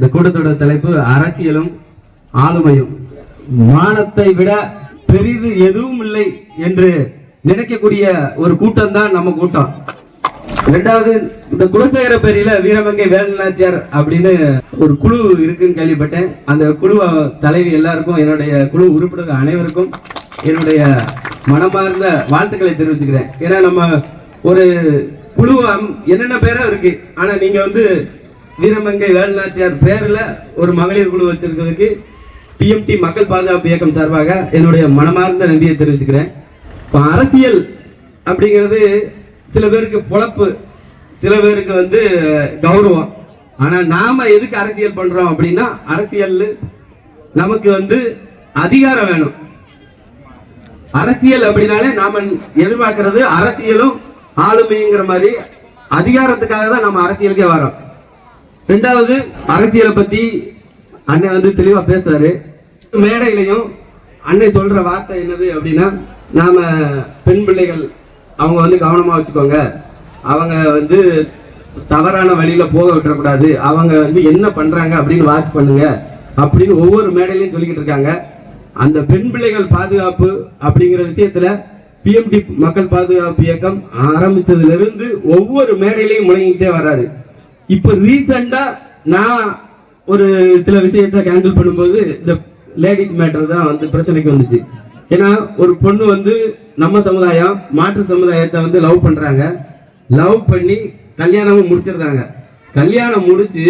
இந்த கூட்டத்தோட தலைப்பு அரசியலும் ஆளுமையும். மானத்தை விட பெரிது எதுவும் இல்லை என்று நினைக்கக்கூடிய ஒரு கூட்டம் தான் நம்ம கூட்டம். ரெண்டாவது இந்த குலசேகர பேரியில வீரமங்கை வேலநாச்சியார் அப்படின்னு ஒரு குழு இருக்குன்னு கேள்விப்பட்டேன். அந்த குழு தலைவி எல்லாருக்கும் என்னுடைய குழு உறுப்பினர் அனைவருக்கும் என்னுடைய மனமார்ந்த வாழ்த்துக்களை தெரிவிச்சுக்கிறேன். ஏன்னா நம்ம ஒரு குழு அம்- என்னென்ன பேரா இருக்கு. ஆனா நீங்க வந்து வீரமங்கை வேலுநாச்சியார் பேரில் ஒரு மகளிர் குழு வச்சிருக்கிறதுக்கு டிஎம்டி மக்கள் பாதுகாப்பு இயக்கம் சார்பாக என்னுடைய மனமார்ந்த நன்றியை தெரிவிச்சுக்கிறேன். இப்போ அரசியல் அப்படிங்கிறது சில பேருக்கு பொழப்பு சில பேருக்கு வந்து கௌரவம். ஆனால் நாம் எதுக்கு அரசியல் பண்ணுறோம் அப்படின்னா அரசியல் நமக்கு வந்து அதிகாரம் வேணும். அரசியல் அப்படின்னாலே நாம் எதிர்பார்க்கறது அரசியலும் ஆளுமைங்கிற மாதிரி அதிகாரத்துக்காக தான் நம்ம அரசியலுக்கே வரோம் ரெண்டாவது அரசியலை பத்தி அண்ணன் வந்து தெளிவா பேசுறாரு. மேடையிலையும் அண்ணன் சொல்ற வார்த்தை என்னது அப்படின்னா நாம பெண் பிள்ளைகள் அவங்க வந்து கவனமா வச்சுக்கோங்க. அவங்க வந்து தவறான வழியில போக விட்டுறக்கூடாது. அவங்க வந்து என்ன பண்றாங்க அப்படின்னு வாட்ச் பண்ணுங்க. அப்படின்னு ஒவ்வொரு மேடையிலையும் சொல்லிக்கிட்டு இருக்காங்க. அந்த பெண் பிள்ளைகள் பாதுகாப்பு அப்படிங்கிற விஷயத்துல பிஎம்டி மக்கள் பாதுகாப்பு இயக்கம் ஆரம்பிச்சதுல இருந்து ஒவ்வொரு மேடையிலையும் முழங்கிட்டே வர்றாரு. இப்போ ரீசெண்டாக நான் ஒரு சில விஷயத்தை ஹேண்டில் பண்ணும்போது இந்த லேடிஸ் மேட்டர் தான் வந்து பிரச்சனைக்கு வந்துச்சு. ஏன்னா ஒரு பொண்ணு வந்து நம்ம சமுதாயம் மாற்று சமுதாயத்தை வந்து லவ் பண்ணுறாங்க லவ் பண்ணி கல்யாணமும் முடிச்சிருந்தாங்க கல்யாணம் முடிச்சு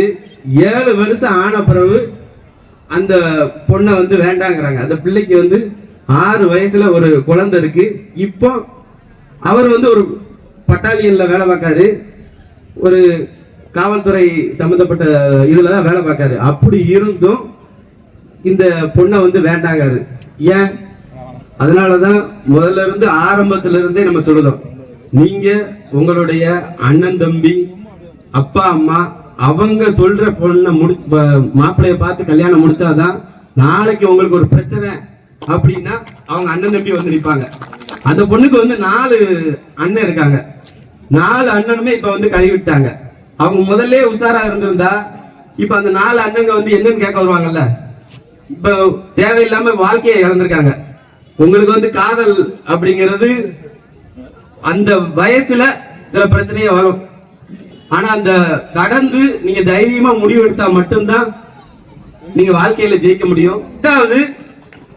ஏழு வருஷம் ஆன பிறகு அந்த பொண்ணை வந்து வேண்டாங்கிறாங்க. அந்த பிள்ளைக்கு வந்து ஆறு வயசுல ஒரு குழந்தை இருக்கு. இப்போ அவர் வந்து ஒரு பட்டாலியன்ல வேலை பார்க்காரு. ஒரு காவல்துறை சம்பந்தப்பட்ட இதில் தான் வேலை பார்க்காரு. அப்படி இருந்தும் இந்த பொண்ணை வந்து வேண்டாங்காரு. ஏன்? அதனால தான் முதல்ல இருந்து ஆரம்பத்துல இருந்தே நம்ம சொல்லுதோம். நீங்க உங்களுடைய அண்ணன் தம்பி அப்பா அம்மா அவங்க சொல்ற பொண்ணை முடி மாப்பிள்ளையை மாப்பிள்ளைய பார்த்து கல்யாணம் முடிச்சாதான் நாளைக்கு உங்களுக்கு ஒரு பிரச்சனை அப்படின்னா அவங்க அண்ணன் தம்பி வந்து நிற்பாங்க அந்த பொண்ணுக்கு வந்து நாலு அண்ணன் இருக்காங்க. நாலு அண்ணனுமே இப்ப வந்து கழுவிட்டாங்க அவங்க முதல்ல உஷாரா இருந்திருந்தா இப்ப அந்த நாலு அண்ணங்க வந்து என்னன்னு கேட்க வருவாங்கல்ல? இப்ப தேவையில்லாம வாழ்க்கையை இழந்திருக்காங்க. உங்களுக்கு வந்து காதல் அப்படிங்கிறது அந்த வயசுல சில பிரச்சனையே வரும். ஆனா அந்த கடந்து நீங்க தைரியமா முடிவு எடுத்தா மட்டும்தான் நீங்க வாழ்க்கையில ஜெயிக்க முடியும். ரெண்டாவது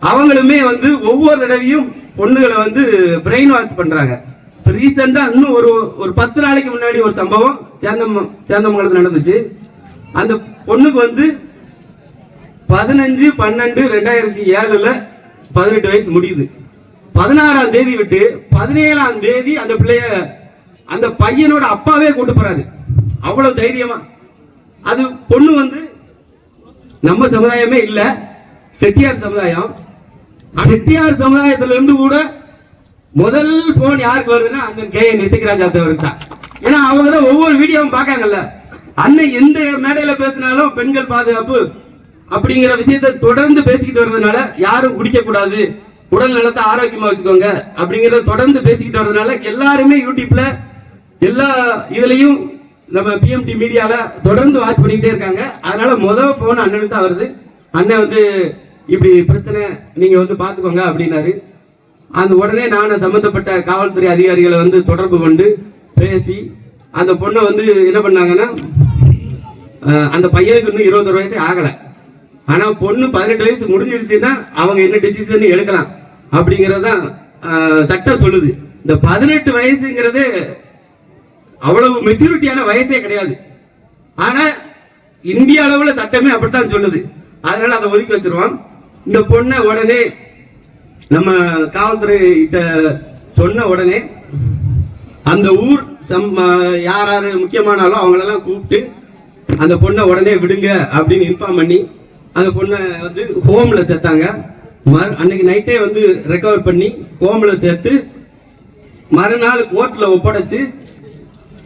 அவங்களுமே வந்து ஒவ்வொரு தடவையும் பொண்ணுகளை வந்து பிரெயின் வாஷ் பண்றாங்க ரீசெண்டா இன்னும் ஒரு ஒரு பத்து நாளைக்கு முன்னாடி ஒரு சம்பவம். சேந்தம் சேந்தமங்கலத்தில் நடந்துச்சு. அந்த பொண்ணுக்கு வந்து பதினஞ்சு பன்னெண்டு ரெண்டாயிரத்தி ஏழுல பதினெட்டு வயசு முடியுது. பதினாறாம் தேதி விட்டு பதினேழாம் தேதி அந்த பிள்ளைய அந்த பையனோட அப்பாவே கூட்டு போறாரு. அவ்வளவு தைரியமா. அது பொண்ணு வந்து நம்ம சமுதாயமே இல்ல செட்டியார் சமுதாயம். செட்டியார் சமுதாயத்துல இருந்து கூட முதல் போன் யாருக்கு வருதுன்னா அந்த கே என் இசைக்கராஜா தான். ஏன்னா அவங்க தான் ஒவ்வொரு வீடியோவும் பார்க்காங்கல்ல அண்ணன் எந்த மேடையில பேசினாலும் பெண்கள் பாதுகாப்பு அப்படிங்கிற விஷயத்தை தொடர்ந்து பேசிக்கிட்டு வர்றதுனால யாரும் குடிக்க கூடாது உடல் நலத்தை ஆரோக்கியமா வச்சுக்கோங்க அப்படிங்கறத தொடர்ந்து பேசிக்கிட்டு வர்றதுனால எல்லாருமே யூடியூப்ல எல்லா இதுலயும் நம்ம பிஎம்டி மீடியால தொடர்ந்து வாட்ச் பண்ணிக்கிட்டே இருக்காங்க. அதனால முதல் போன் அண்ணனுக்கு தான் வருது. அண்ணன் வந்து இப்படி பிரச்சனை நீங்க வந்து பாத்துக்கோங்க அப்படின்னாரு. அந்த உடனே நான் சம்பந்தப்பட்ட காவல்துறை அதிகாரிகளை வந்து தொடர்பு கொண்டு பேசி அந்த பொண்ணை வந்து என்ன பண்ணாங்கன்னா அந்த பையனுக்கு இன்னும் இருபத்தொரு வயசே ஆகலை. ஆனால் பொண்ணு பதினெட்டு வயசு முடிஞ்சிருச்சுன்னா அவங்க என்ன டிசிஷன் எடுக்கலாம். அப்படிங்கிறது தான் சட்டம் சொல்லுது. இந்த பதினெட்டு வயசுங்கிறது அவ்வளவு மெச்சூரிட்டியான வயசே கிடையாது. ஆனால் இந்திய அளவில் சட்டமே அப்படித்தான் சொல்லுது. அதனால அதை ஒதுக்கி வச்சிருவோம். இந்த பொண்ணை உடனே நம்ம காவல்துறை கிட்ட சொன்ன உடனே அந்த ஊர் சம் யார் யார் முக்கியமானாலும் அவங்களெல்லாம் கூப்பிட்டு அந்த பொண்ணை உடனே விடுங்க அப்படின்னு இன்ஃபார்ம் பண்ணி அந்த பொண்ணை வந்து ஹோமில் சேர்த்தாங்க. மறு அன்னைக்கு நைட்டே வந்து ரெக்கவர் பண்ணி ஹோமில் சேர்த்து மறுநாள் கோர்ட்டில் ஒப்படைச்சு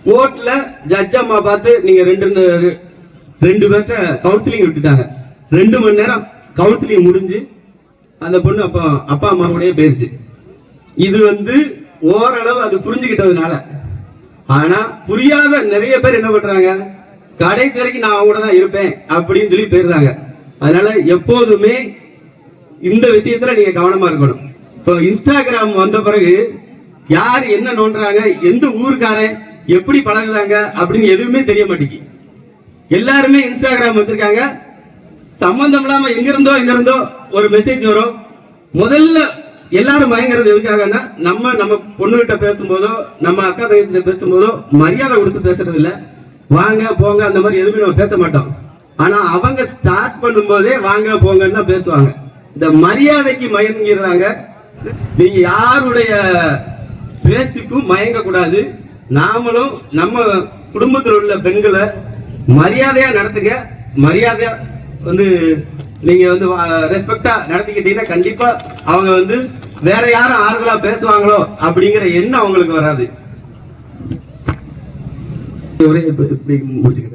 கோர்ட்டில் ஜட்ஜ் அம்மா பார்த்து நீங்கள் ரெண்டு ரெண்டு- பேர்கிட்ட கவுன்சிலிங் விட்டுட்டாங்க. ரெண்டு மணி நேரம் கவுன்சிலிங் முடிஞ்சு அந்த பொண்ணு அப்போ அப்பா அம்மா கூடயே போயிருச்சு. இது வந்து ஓரளவு அது புரிஞ்சுக்கிட்டதுனால. ஆனா புரியாத நிறைய பேர் என்ன பண்றாங்க? கடைசி வரைக்கும் நான் அவங்க கூட தான் இருப்பேன் அப்படின்னு சொல்லி போயிருந்தாங்க. அதனால எப்போதுமே இந்த விஷயத்துல நீங்க கவனமா இருக்கணும். இப்போ இன்ஸ்டாகிராம் வந்த பிறகு யார் என்ன நோண்டுறாங்க எந்த ஊருக்காரன் எப்படி பழகுறாங்க அப்படின்னு எதுவுமே தெரிய மாட்டேங்குது. எல்லாருமே இன்ஸ்டாகிராம் வச்சிருக்காங்க. சம்பந்தம் இல்லாம எங்க இருந்தோ எங்க இருந்தோ ஒரு மெசேஜ் வரும். முதல்ல எல்லாரும் மயங்குறது எதுக்காகன்னா நம்ம நம்ம பொண்ணுகிட்ட பேசும்போதோ நம்ம அக்கா தங்கச்சிட்ட பேசும்போதோ மரியாதை கொடுத்து பேசுறது இல்ல. வாங்க போங்க அந்த மாதிரி எதுவுமே நம்ம பேச மாட்டோம். ஆனா அவங்க ஸ்டார்ட் பண்ணும்போதே வாங்க போங்கன்னு தான் பேசுவாங்க. இந்த மரியாதைக்கு மயங்கிறாங்க நீங்க யாருடைய பேச்சுக்கும் மயங்க கூடாது நாமளும் நம்ம குடும்பத்தில் உள்ள பெண்களை மரியாதையா நடத்துங்க. மரியாதையா வந்து நீங்க வந்து ரெஸ்பெக்டா நடத்திக்கிட்டீங்கன்னா கண்டிப்பா அவங்க வந்து வேற யாரும் ஆறுதலா பேசுவாங்களோ அப்படிங்கிற எண்ணம் அவங்களுக்கு வராது. ஒரே இப்படி முடிச்சுக்கிறேன்